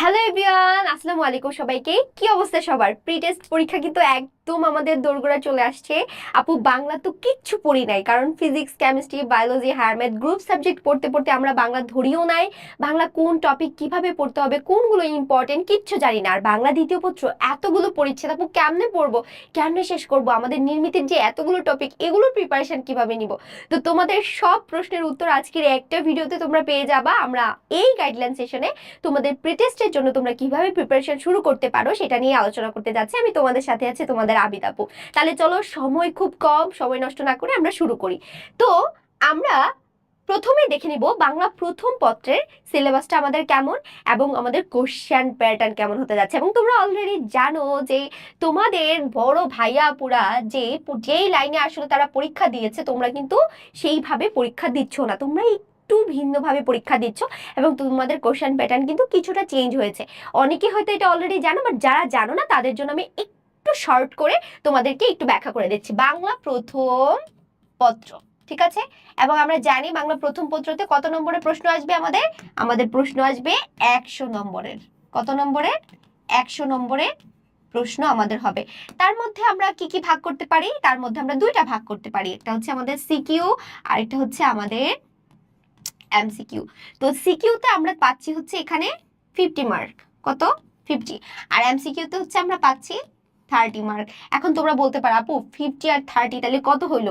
Hello avian আসসালামু আলাইকুম সবাইকে। কি অবস্থা সবার? প্রি টেস্ট পরীক্ষা কিন্তু একদম আমাদের দোরগোড়া চলে আসছে। আপু, বাংলা তো কিচ্ছু পড়ি নাই, কারণ physics chemistry biology higher math group subject পড়তে পড়তে আমরা বাংলা ধরিও নাই। বাংলা কোন টপিক কীভাবে পড়তে হবে, কোনগুলো ইম্পর্টেন্ট কিচ্ছু জানি না। আর বাংলা দ্বিতীয় পত্র এতগুলো পরিচ্ছেদ আপু, কেমনে পড়ব? কেমনে শেষ করব? আমাদের নির্মিতের যে এতগুলো টপিক এগুলোর প্রিপারেশন কীভাবে নিব? তো তোমাদের সব প্রশ্নের উত্তর আজকের একটা ভিডিওতে তোমরা পেয়ে যাবা। আমরা এই গাইডলাইন সেশনে তোমাদের প্রিটেস্টের জন্য তোমরা কীভাবে প্রিপারেশন শুরু করতে পারো, সেটা নিয়ে আলোচনা করতে যাচ্ছি। আমি তোমাদের সাথে আছি তোমাদের আবিদ আপু তাহলে চলো সময় খুব কম, সময় নষ্ট না করে আমরা শুরু করি। তো আমরা প্রথমে দেখে নিব বাংলা প্রথম পত্রের সিলেবাসটা আমাদের কেমন এবং আমাদের কোশ্চেন প্যাটার্ন কেমন হতে যাচ্ছে। এবং তোমরা অলরেডি জানো যে তোমাদের বড় ভাইয়া পুরা যে যেই লাইনে আসলে তারা পরীক্ষা দিয়েছে, তোমরা কিন্তু সেইভাবে পরীক্ষা দিচ্ছ না। তোমরা একটু ভিন্নভাবে পরীক্ষা দিচ্ছ এবং তোমাদের কোশ্চেন প্যাটার্ন কিন্তু কিছুটা চেঞ্জ হয়েছে। অনেকে হয়তো এটা অলরেডি জানো বাট যারা জানো না, তাদের জন্য আমি একটু শর্ট করে তোমাদেরকে একটু ব্যাখ্যা করে দিচ্ছি। বাংলা প্রথম পত্র, ঠিক আছে? এবং আমরা জানি বাংলা প্রথম পত্রতে কত নম্বরের প্রশ্ন আসবে আমাদের? আমাদের প্রশ্ন আসবে একশো নম্বরের। কত নম্বরের একশো নম্বরের প্রশ্ন আমাদের হবে। তার মধ্যে আমরা কি কি ভাগ করতে পারি? তার মধ্যে আমরা দুইটা ভাগ করতে পারি। একটা হচ্ছে আমাদের সিকিউ আর একটা হচ্ছে আমাদের এমসিকিউ তো সিকিউতে আমরা পাচ্ছি হচ্ছে এখানে ফিফটি মার্ক কত? ফিফটি আর এমসিকিউতে হচ্ছে আমরা পাচ্ছি থার্টি মার্ক এখন তোমরা বলতে পারো, আপু ফিফটি আর থার্টি তাহলে কত হইল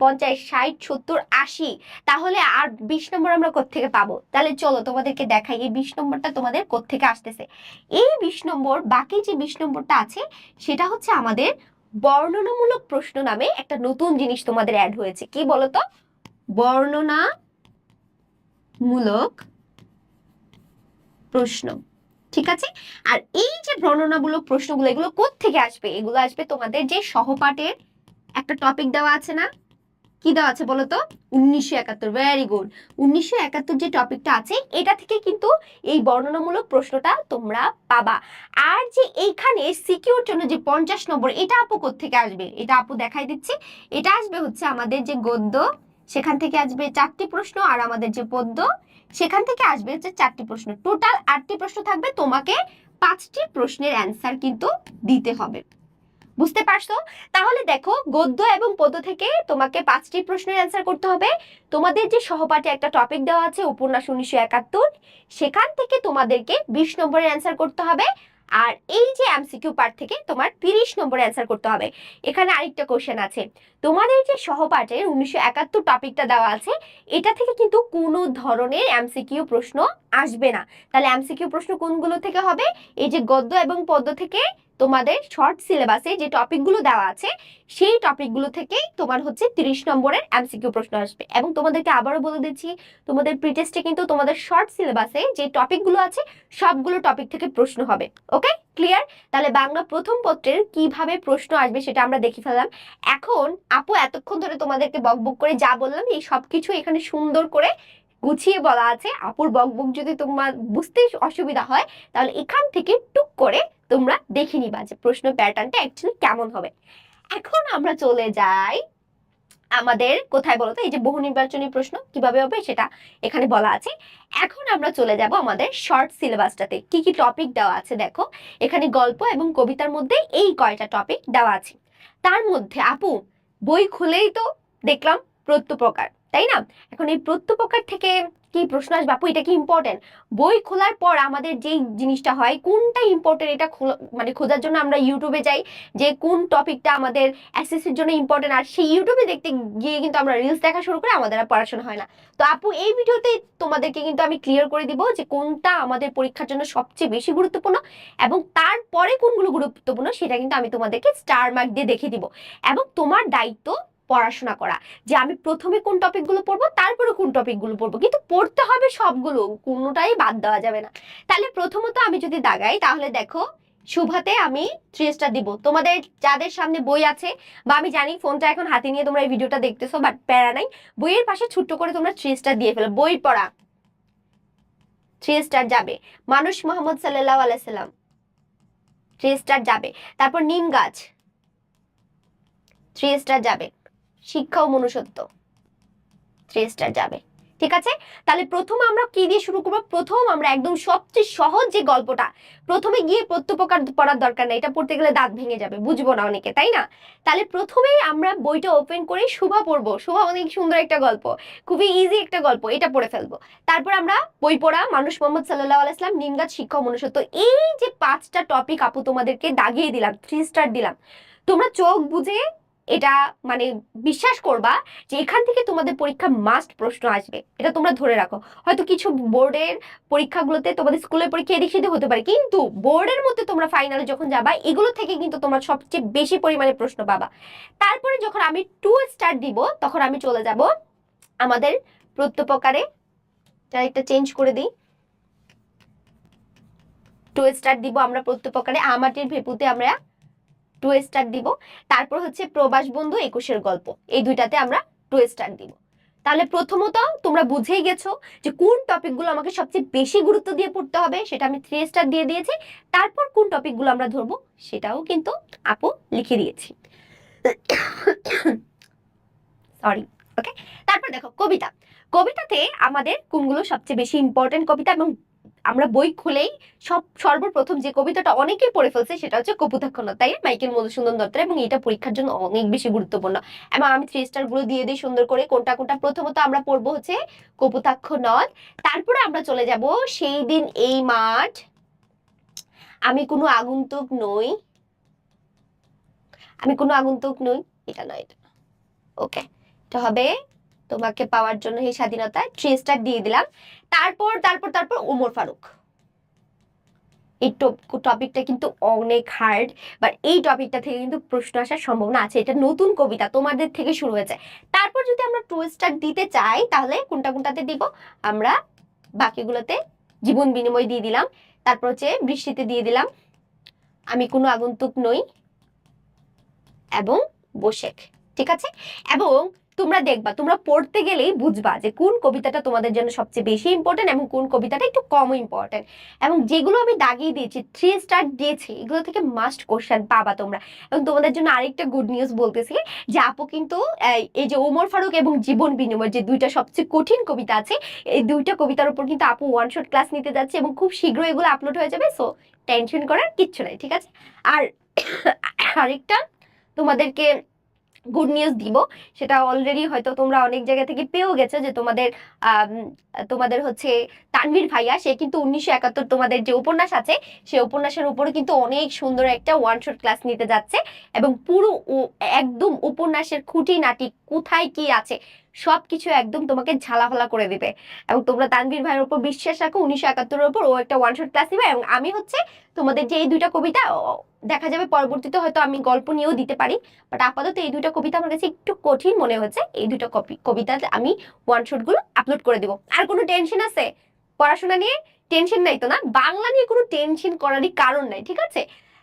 পঞ্চাশ, ষাট, সত্তর, আশি। তাহলে আর বিশ নম্বর আমরা কোত্থেকে পাবো? তাহলে চলো তোমাদেরকে দেখাই এই বিশ নম্বরটা তোমাদের কোত্থেকে আসতেছে। এই বিশ নম্বর, বাকি যে বিশ নম্বরটা আছে, সেটা হচ্ছে আমাদের বর্ণনামূলক প্রশ্ন নামে একটা নতুন জিনিস তোমাদের অ্যাড হয়েছে। কি বলতো? বর্ণনা মূলক প্রশ্ন। ঠিক আছে? আর এই যে বর্ণনামূলক প্রশ্নগুলো, এগুলো থেকে আসবে? এগুলো আসবে তোমাদের যে সহপাঠের একটা টপিক দেওয়া আছে না? কি দেওয়া আছে বলো তো? উনিশশো একাত্তর ভেরি গুড উনিশশো একাত্তর যে টপিকটা আছে, এটা থেকে কিন্তু এই বর্ণনামূলক প্রশ্নটা তোমরা পাবা। আর যে এইখানে সিকিউর জন্য যে পঞ্চাশ নম্বর, এটা আপু থেকে আসবে? এটা আপু দেখাই দিচ্ছি। এটা আসবে হচ্ছে আমাদের যে গদ্য, সেখান থেকে আসবে চারটি প্রশ্ন, আর আমাদের যে পদ্য সেখান থেকে আসবে হচ্ছে চারটি প্রশ্ন। টোটাল আটটি প্রশ্ন থাকবে, তোমাকে পাঁচটি প্রশ্নের অ্যান্সার কিন্তু দিতে হবে। বুঝতে পারছ? তাহলে দেখো, গদ্য এবং পদ্য থেকে তোমাকে পাঁচটি প্রশ্নের অ্যান্সার করতে হবে। তোমাদের যে সহপাঠে একটা টপিক দেওয়া আছে, উপন্যাস উনিশশো একাত্তর, সেখান থেকে তোমাদেরকে বিশ নম্বরের অ্যান্সার করতে হবে। আর এই যে এমসিকিউ পার্ট থেকে তোমার তিরিশ নম্বরে অ্যান্সার করতে হবে। এখানে আরেকটা কোশ্চেন আছে। তোমাদের যে সহপাঠের উনিশশো একাত্তর টপিকটা দেওয়া আছে, এটা থেকে কিন্তু কোনো ধরনের এমসিকিউ প্রশ্ন আসবে না। তাহলে এমসিকিউ প্রশ্ন কোনগুলো থেকে হবে? এই যে গদ্য এবং পদ্য থেকে তোমাদের শর্ট সিলেবাসে যে টপিকগুলো দেওয়া আছে, সেই টপিকগুলো থেকেই তোমার হচ্ছে তিরিশ নম্বরের এমসিকিউ প্রশ্ন আসবে। এবং তোমাদেরকে আবারও বলে দিচ্ছি, তোমাদের প্রিটেস্টে কিন্তু তোমাদের শর্ট সিলেবাসে যে টপিকগুলো আছে, সবগুলো টপিক থেকে প্রশ্ন হবে। ওকে ক্লিয়ার তাহলে বাংলা প্রথম পত্রের কীভাবে প্রশ্ন আসবে সেটা আমরা দেখে ফেললাম। এখন আপু এতক্ষণ ধরে তোমাদেরকে বক বক করে যা বললাম, এই সব কিছু এখানে সুন্দর করে গুছিয়ে বলা আছে। আপুর বক বক যদি তোমার বুঝতে অসুবিধা হয়, তাহলে এখান থেকে টুক করে তোমরা দেখে নিবা যে প্রশ্ন প্যাটার্নটা অ্যাকচুয়ালি কেমন হবে। এখন আমরা চলে যাই আমাদের, কোথায় বলতো? এই যে বহু নির্বাচনী প্রশ্ন কীভাবে হবে সেটা এখানে বলা আছে। এখন আমরা চলে যাব আমাদের শর্ট সিলেবাসটাতে কি কি টপিক দেওয়া আছে দেখো? এখানে গল্প এবং কবিতার মধ্যে এই কয়টা টপিক দেওয়া আছে। তার মধ্যে আপু, বই খুলেই তো দেখলাম প্রত্যপ্রকার তাই না? এখন এই প্রত্যপ্রকার থেকে কি প্রশ্ন আসবে আপু এটা কি ইম্পর্টেন্ট বই খোলার পর আমাদের যেই জিনিসটা হয়, কোনটা ইম্পর্টেন্ট এটা মানে খোঁজার জন্য আমরা ইউটিউবে যাই, যে কোন টপিকটা আমাদের এসএসসির জন্য ইম্পর্টেন্ট আর সেই ইউটিউবে দেখতে গিয়ে কিন্তু আমরা রিলস দেখা শুরু করে আমাদের আর পড়াশোনা হয় না। তো আপু, এই ভিডিওতে তোমাদেরকে কিন্তু আমি ক্লিয়ার করে দিব যে কোনটা আমাদের পরীক্ষার জন্য সবচেয়ে বেশি গুরুত্বপূর্ণ এবং তারপরে কোনগুলো গুরুত্বপূর্ণ সেটা কিন্তু আমি তোমাদেরকে স্টার মার্ক দিয়ে দেখে দিব। এবং তোমার দায়িত্ব পড়াশোনা করা। যে আমি প্রথমে কোন টপিকগুলো পড়ব, তারপরে কোন টপিকগুলো পড়ব। কিন্তু পড়তে হবে সবগুলো, কোনোটাই বাদ দেওয়া যাবে না। তাহলে প্রথমত আমি যদি দাগাই, তাহলে দেখো, শুভাতে আমি থ্রি স্টার দিব। তোমাদের যাদের সামনে বই আছে, বা আমি জানি ফোনটা এখন হাতে নিয়ে তোমরা এই ভিডিওটা দেখতেছো বাট প্যারা নাই, বইয়ের পাশে ছোট্ট করে তোমরা থ্রি স্টার দিয়ে ফেলো। বই পড়া। থ্রি স্টার যাবে। মানুষ মোহাম্মদ সাল্লাহ আলাইসাল্লাম থ্রি স্টার যাবে। তারপর নিম গাছ। থ্রি স্টার যাবে। শিক্ষা ও মনুষ্যত্ব। থ্রি স্টার যাবে। ঠিক আছে? তাহলে প্রথম আমরা কি দিয়ে শুরু করব? প্রথম আমরা একদম সবচেয়ে সহজ যে গল্পটা, প্রথমে গিয়ে প্রত্যপকার পড়ার দরকার নেই, এটা পড়তে গেলে দাঁত ভেঙে যাবে, বুঝব না অনেকে, তাই না? তাহলে প্রথমেই আমরা বইটা ওপেন করে শুভা পড়ব। শুভা অনেক সুন্দর একটা গল্প, খুবই ইজি একটা গল্প, এটা পড়ে ফেলব। তারপর আমরা বই পড়া, মানুষ মোহাম্মদ সাল্লাহ আলাইসলাম নিমগাত শিক্ষা মনুষ্যত্ব, এই যে পাঁচটা টপিক আপু তোমাদেরকে দাগিয়ে দিলাম থ্রি স্টার দিলাম। তোমরা চোখ বুঝে এটা মানে বিশ্বাস করবা যে এখান থেকে তোমাদের পরীক্ষা মাস্ট প্রশ্ন আসবে। এটা তোমরা ধরে রাখো। হয়তো কিছু বোর্ডের পরীক্ষাগুলোতে তোমাদের স্কুলের পরীক্ষা এদিক সেদিক হতে পারে, কিন্তু বোর্ডের মধ্যে তোমরা ফাইনালে যখন যাবা, এগুলো থেকে কিন্তু তোমরা সবচেয়ে বেশি পরিমাণে প্রশ্ন পাবা। তারপরে যখন আমি টু স্টার দিব, তখন আমি চলে যাব আমাদের প্রত্যুপকারে। একটা চেঞ্জ করে দিই। টু স্টার দিব আমরা প্রত্যুপকারে। আমাটির ভেপুতে আমরা টু স্টার দিব। তারপর হচ্ছে প্রবাস বন্ধু একুশের গল্প। এই দুইটাতে আমরা টু স্টার দিব। তাহলে প্রথমত তোমরা বুঝেই গেছো যে কোন টপিকগুলো আমাকে সবচেয়ে বেশি গুরুত্ব দিয়ে পড়তে হবে, সেটা আমি থ্রি স্টার দিয়ে দিয়েছি। তারপর কোন টপিকগুলো আমরা ধরবো, সেটাও কিন্তু আপু লিখে দিয়েছি। সরি ওকে তারপর দেখো, কবিতা। কবিতাতে আমাদের কোনগুলো সবচেয়ে বেশি ইম্পর্টেন্ট কবিতা এবং আমরা বই খুলেই সব সর্বপ্রথম যে কবিতাটা অনেকেই পড়ে ফেলছে সেটা হচ্ছে কপুতাক্ষণা তাই মাইকেল মধুসূদন দত্ত এবং এটা পরীক্ষার জন্য অনেক বেশি গুরুত্বপূর্ণ। এবং আমি থ্রি স্টারগুলো দিয়ে দিই সুন্দর করে। কোনটা কোনটা? প্রথমত আমরা পড়ব হচ্ছে কপুতাক্ষ নদ তারপরে আমরা চলে যাব সেই দিন এই মাঠ। আমি কোনো আগন্তুক নই। আমি কোনো আগন্তুক নই। এটা নয় এটা। ওকে এটা হবে তোমাকে পাওয়ার জন্য এই স্বাধীনতা থ্রি স্টার দিয়ে দিলাম। তারপর তারপর তারপর উমর ফারুক। এই টপিকটা কিন্তু অনেক হার্ড বাট এই টপিকটা থেকে কিন্তু প্রশ্ন আসার সম্ভাবনা আছে। এটা নতুন কবিতা, তোমাদের থেকে শুরু হয়েছে। তারপর যদি আমরা টু স্টার দিতে চাই, তাহলে কোনটা, কোনটাতে দিব? আমরা বাকিগুলোতে জীবন বিনিময় দিয়ে দিলাম। তারপর হচ্ছে বৃষ্টিতে দিয়ে দিলাম। আমি কোনো আগন্তুক নই। এবং বসেক। ঠিক আছে? এবং তোমরা দেখবা, তোমরা পড়তে গেলেই বুঝবা যে কোন কবিতাটা তোমাদের জন্য সবচেয়ে বেশি ইম্পর্টেন্ট এবং কোন কবিতাটা একটু কম ইম্পর্টেন্ট এবং যেগুলো আমি দাগিয়ে দিয়েছি থ্রি স্টার দিয়েছি, এগুলো থেকে মাস্ট কোশ্চেন পাবা তোমরা। এবং তোমাদের জন্য আরেকটা গুড নিউজ বলতেছি যে আপু কিন্তু এই- যে ওমর ফারুক এবং জীবন বিনিময় যে দুইটা সবচেয়ে কঠিন কবিতা আছে, এই দুইটা কবিতার উপর কিন্তু আপু ওয়ান শট ক্লাস নিতে যাচ্ছে এবং খুব শীঘ্রই এগুলো আপলোড হয়ে যাবে সো টেনশন করার কিচ্ছু নাই, ঠিক আছে? আর আরেকটা তোমাদেরকে গুড নিউজ দিব। সেটা অলরেডি হয়তো তোমরা অনেক জায়গা থেকে পেয়েও গেছো যে তোমাদের তোমাদের হচ্ছে তানভীর ভাইয়া, সে কিন্তু উনিশশো একাত্তর তোমাদের যে উপন্যাস আছে, সে উপন্যাসের উপরে কিন্তু অনেক সুন্দর একটা ওয়ান শট ক্লাস নিতে যাচ্ছে। এবং পুরো একদম উপন্যাসের খুঁটি নাটি কোথায় কি আছে সবকিছু একদম তোমাকে ঝালাফালা করে দিবে। এবং তোমরা তানভীর ভাইয়ের উপর বিশ্বাস রাখো, উনিশশো একাত্তরের উপর ও একটা ওয়ান শট ক্লাস নিবে। এবং আমি হচ্ছে তোমাদের যে এই দুইটা কবিতা দেখা যাবে পরবর্তীতে হয়তো আমি গল্প নিয়েও দিতে পারি। বাট আপাতত এই দুইটা কবিতা আমার কাছে একটু কঠিন মনে হচ্ছে এই দুটো কপি, কবিতাতে আমি ওয়ান শটগুলো আপলোড করে দিব। আর কোনো টেনশন আছে? পড়াশোনা নিয়ে টেনশন নাই তো না? বাংলা নিয়ে কোনো টেনশন করারই কারণ নাই, ঠিক আছে?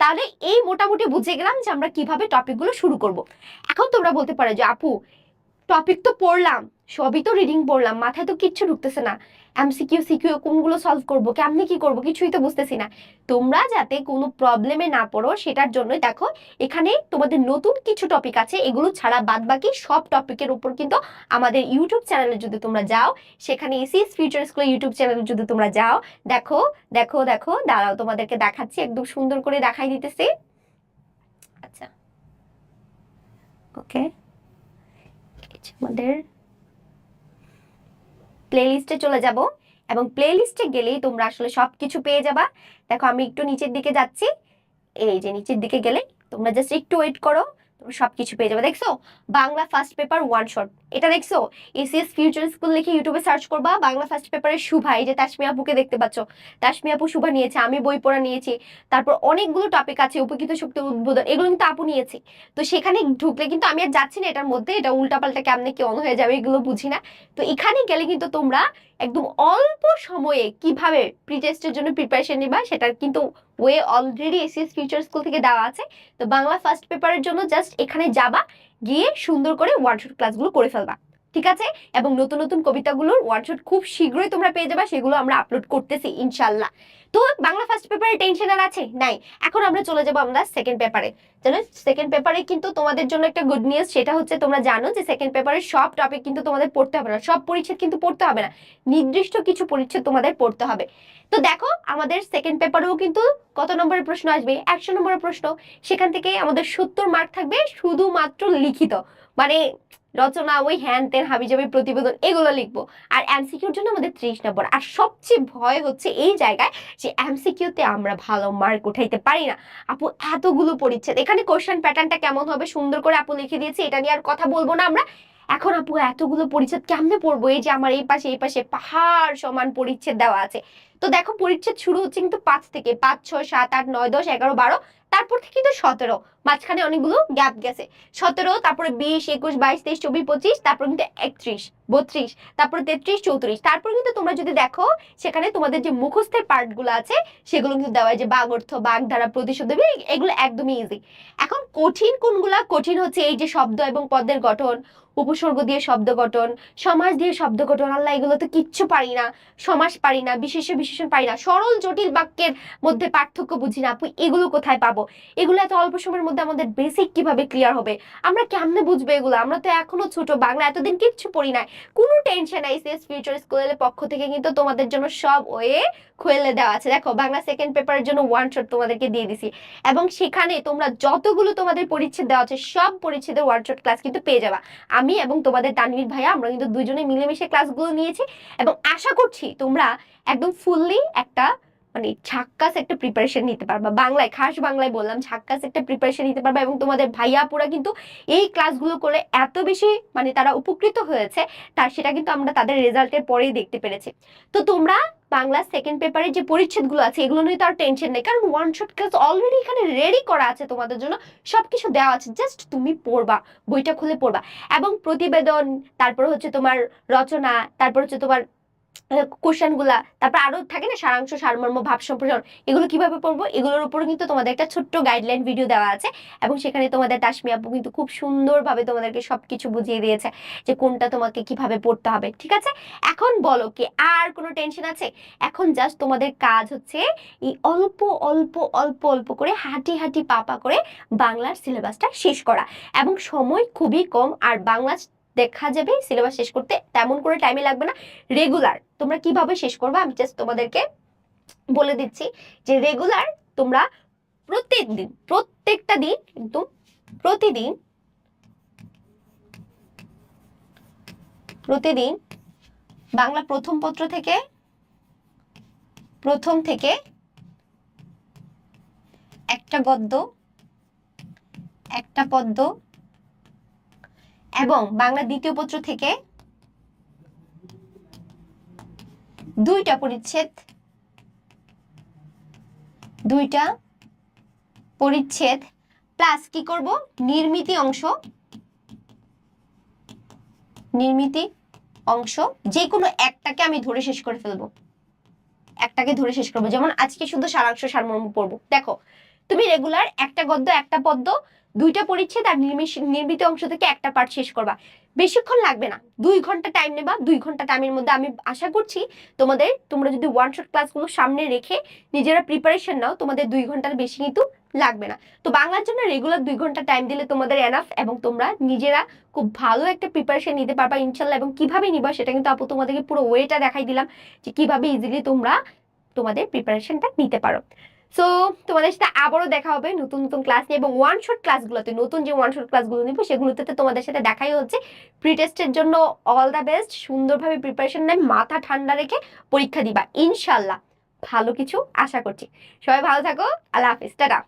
তাহলে এই মোটামুটি বুঝে গেলাম যে আমরা কীভাবে টপিকগুলো শুরু করব। এখন তোমরা বলতে পারো যে, আপু টপিক তো পড়লাম, সবই তো রিডিং পড়লাম, মাথায় তো কিচ্ছু ঢুকতেছে না। এমসিকিউ সিকিউ কোনগুলো সলভ করব, কেমনি কি করব, কিছুই তো বুঝতেছি না। তোমরা যাতে কোনো প্রবলেমে না পড়ো, সেটার জন্যই দেখো, এখানে তোমাদের নতুন কিছু টপিক আছে, এগুলো ছাড়া বাদ বাকি সব টপিকের উপর কিন্তু আমাদের ইউটিউব চ্যানেলে যদি তোমরা যাও, সেখানে এসিএস ফিউচার স্কুল ইউটিউব চ্যানেলে যদি তোমরা যাও, দেখো দেখো দেখো, দাঁড়াও, তোমাদেরকে দেখাচ্ছি, একদম সুন্দর করে দেখাই দিতেছি। আচ্ছা। ওকে আমাদের প্লেলিস্টে চলে যাব এবং প্লেলিস্টে গেলেই তোমরা আসলে সব কিছু পেয়ে যাবা। দেখো, আমি একটু নিচের দিকে যাচ্ছি। এই যে নিচের দিকে গেলে তোমরা জাস্ট একটু ওয়েট করো, তোমরা সবকিছু পেয়ে যাবে। দেখছ? Bangla first paper one shot এটা দেখছ? এসিএস ফিউচার স্কুল লিখে ইউটিউবে সার্চ করবা, বাংলা ফার্স্ট পেপারের শুভা, এই যে তাসমি আপুকে দেখতে পাচ্ছ। তাসমি আপু শুভা নিয়েছে, আমি বই পড়া নিয়েছি। তারপর অনেকগুলো টপিক আছে, উপকৃত শক্তির উদ্বোধন, এগুলো কিন্তু আপু নিয়েছে। তো সেখানে ঢুকলে কিন্তু আমি আর যাচ্ছি না এটার মধ্যে, এটা উল্টাপাল্টা কেমনে কি অন হয়ে যাবে এগুলো বুঝি না। তো এখানে গেলে কিন্তু তোমরা একদম অল্প সময়ে কীভাবে প্রি টেস্টের জন্য প্রিপারেশন নিবা, সেটার কিন্তু way already ACS future school থেকে দেওয়া আছে। তো বাংলা ফার্স্ট পেপারের জন্য জাস্ট এখানে যাবা গিয়ে সুন্দর করে ওয়ার্কশপ ক্লাসগুলো করে ফেলবা। ঠিক আছে? এবং নতুন নতুন কবিতাগুলোর ওয়ান শট খুব শীঘ্রই তোমরা পেয়ে যাবা, সেগুলো আমরা আপলোড করতেছি ইনশাল্লাহ তো বাংলা ফার্স্ট পেপারে টেনশন আর আছে? নাই। এখন আমরা চলে যাব আমরা সেকেন্ড পেপারে জানো? সেকেন্ড পেপারে কিন্তু তোমাদের জন্য একটা গুড নিউজ সেটা হচ্ছে তোমরা জানো যে সেকেন্ড পেপারের সব টপিক কিন্তু তোমাদের পড়তে হবে না। সব পরিচ্ছেদ কিন্তু পড়তে হবে না। নির্দিষ্ট কিছু পরিচ্ছেদ তোমাদের পড়তে হবে। তো দেখো, আমাদের সেকেন্ড পেপারেও কিন্তু কত নম্বরের প্রশ্ন আসবে? একশো নম্বরের প্রশ্ন। সেখান থেকে আমাদের সত্তর মার্ক থাকবে শুধুমাত্র লিখিত। মানে রচনা ওই হ্যান তেন হাবিজাবি প্রতিবেদন এগুলো লিখব। আর এমসিকিউর জন্য আমাদের ত্রিশ নম্বর। আর সবচেয়ে ভয় হচ্ছে এই জায়গায় যে এমসিকিউতে আমরা ভালো মার্ক উঠাইতে পারি না। আপু, এতগুলো পরিচ্ছেদ। এখানে কোশ্চেন প্যাটার্নটা কেমন হবে? সুন্দর করে আপু লিখে দিয়েছে, এটা নিয়ে আর কথা বলব না আমরা। এখন আপু এতগুলো পরিচ্ছেদ কেমনে পড়ব এই যে আমার এই পাশে এই পাশে পাহাড় সমান পরিচ্ছেদ দেওয়া আছে। তো দেখো, পরিচ্ছেদ শুরু হচ্ছে কিন্তু পাঁচ থেকে, পাঁচ, ছয়, সাত, আট, নয়, দশ, এগারো, বারো। তারপর থেকে কিন্তু সতেরো। মাঝখানে অনেকগুলো গ্যাপ গেছে। সতেরো, তারপরে বিশ, একুশ, বাইশ, তেইশ, চব্বিশ, পঁচিশ, তারপর কিন্তু একত্রিশ, বত্রিশ, তারপরে তেত্রিশ, চৌত্রিশ। তারপর কিন্তু তোমরা যদি দেখো, সেখানে তোমাদের যে মুখস্থের পার্টগুলো আছে, সেগুলো কিন্তু দেওয়া যে বাঘ অর্থ, বাঘ প্রতিশোধ দেবে, এগুলো একদমই ইজি এখন কঠিন কোনগুলা? কঠিন হচ্ছে এই যে শব্দ এবং পদের গঠন উপসর্গ দিয়ে শব্দ গঠন সমাস দিয়ে শব্দ গঠন, আল্লাহ এগুলো তো কিচ্ছু পারি না, সমাস পারি না, বিশেষ বিশেষণ পারি না, সরল জটিল বাক্যের মধ্যে পার্থক্য বুঝি না এগুলো কোথায় পাবো? এগুলো এত অল্প সময়ের মধ্যে আমাদের বেসিক কীভাবে ক্লিয়ার হবে? আমরা কেমনে বুঝব এগুলো? আমরা তো এখনও ছোট, বাংলা এতদিন কিচ্ছু পড়ি নাই। কোনো টেনশন নাই সিএস ফিউচার স্কুলের পক্ষ থেকে কিন্তু তোমাদের জন্য সব ওয়ে খুলে দেওয়া আছে। দেখো, বাংলা সেকেন্ড পেপারের জন্য ওয়ান শট তোমাদেরকে দিয়ে দিছি। এবং সেখানে তোমরা যতগুলো তোমাদের পরিচ্ছেদ দেওয়া আছে, সব পরিচ্ছেদের ওয়ান শট ক্লাস কিন্তু পেয়ে যাবা। আমি এবং তোমাদের তানভীর ভাইয়া, আমরা কিন্তু দুজনে মিলেমিশে ক্লাসগুলো নিয়েছি এবং আশা করছি তোমরা একদম ফুললি একটা মানে ঝাক্কাস একটা প্রিপারেশন নিতে পারবা। বাংলায়, খাস বাংলায় বললাম ঝাক্কাস একটা প্রিপারেশন নিতে পারবা এবং তোমাদের ভাইয়া পুরা কিন্তু এই ক্লাসগুলো করে এত বেশি মানে তারা উপকৃত হয়েছে, তার সেটা কিন্তু আমরা তাদের রেজাল্টের পরেই দেখতে পেরেছি। তো তোমরা বাংলা সেকেন্ড পেপারের যে পরিচ্ছেদগুলো আছে, এগুলো নিয়ে তো আর টেনশন নেই। কারণ ওয়ান শট ক্লাস অলরেডি এখানে রেডি করা আছে তোমাদের জন্য। সবকিছু দেওয়া আছে। জাস্ট তুমি পড়বা, বইটা খুলে পড়বা। এবং প্রতিবেদন, তারপর হচ্ছে তোমার রচনা, তারপর হচ্ছে তোমার কোশ্চেনগুলা। তারপর আরও থাকে না, সারাংশ, সারমর্ম, ভাব সম্প্রসারণ, এগুলো কীভাবে পড়ব? এগুলোর উপর কিন্তু তোমাদের একটা ছোট্ট গাইডলাইন ভিডিও দেওয়া আছে এবং সেখানে তোমাদের তাসমি আপু কিন্তু খুব সুন্দরভাবে তোমাদেরকে সবকিছু বুঝিয়ে দিয়েছে যে কোনটা তোমাকে কীভাবে পড়তে হবে, ঠিক আছে? এখন বলো কি, আর কোনো টেনশন আছে? এখন জাস্ট তোমাদের কাজ হচ্ছে এই অল্প অল্প অল্প অল্প করে হাঁটি হাঁটি পাপা করে বাংলার সিলেবাসটা শেষ করা এবং সময় খুবই কম, আর বাংলা দেখা যাবে, সিলেবাস শেষ করতে তেমন করে টাইমে লাগবে না। রেগুলার তোমরা কীভাবে শেষ করবে? আমি জাস্ট তোমাদেরকে বলে দিচ্ছি যে রেগুলার তোমরা প্রত্যেক দিন প্রত্যেকটা দিন, একদম প্রতিদিন প্রতিদিন বাংলা প্রথম পত্র থেকে, প্রথম থেকে একটা গদ্য, একটা পদ্য এবং বাংলা দ্বিতীয় পত্র থেকে দুইটা পরিচ্ছেদ দুইটা পরিচ্ছেদ, প্লাস কি করব? নির্মিতি অংশ নির্মিতি অংশ যে কোনো একটাকে আমি ধরে শেষ করে ফেলব। একটাকে ধরে শেষ করব। যেমন আজকে শুধু সারাংশ সারমর্ম পড়ব। দেখো, তুমি রেগুলার একটা গদ্য, একটা পদ্য দুইটা পরিচ্ছেদ আর নির্মিত অংশ থেকে একটা পার্ট শেষ করবা। বেশিক্ষণ লাগবে না। দুই ঘণ্টা টাইম নেবা। দুই ঘণ্টা টাইমের মধ্যে আমি আশা করছি তোমাদের তোমরা যদি ওয়ান শট ক্লাসগুলো সামনে রেখে নিজেরা প্রিপারেশন নাও, তোমাদের দুই ঘণ্টার বেশি কিন্তু লাগবে না। তো বাংলার জন্য রেগুলার দুই ঘণ্টা টাইম দিলে তোমাদের এনাফ এবং তোমরা নিজেরা খুব ভালো একটা প্রিপারেশন নিতে পারবা ইনশাল্লাহ। এবং কীভাবে নিবা সেটা কিন্তু আপু তোমাদেরকে পুরো ওয়েটা দেখাই দিলাম যে কীভাবে ইজিলি তোমরা তোমাদের প্রিপারেশনটা নিতে পারো। সো তোমাদের সাথে আবারও দেখা হবে নতুন নতুন ক্লাস নিয়ে এবং ওয়ান শট ক্লাসগুলোতে নতুন যে ওয়ান শট ক্লাসগুলো নিব, সেগুলোতে তো তোমাদের সাথে দেখাই হচ্ছে। প্রি টেস্টের জন্য অল দ্য বেস্ট সুন্দরভাবে প্রিপারেশন নেয়, মাথা ঠান্ডা রেখে পরীক্ষা দিবা। ইনশাল্লাহ। ভালো কিছু আশা করছি। সবাই ভালো থাকো। আল্লাহ হাফিজ। টাটা।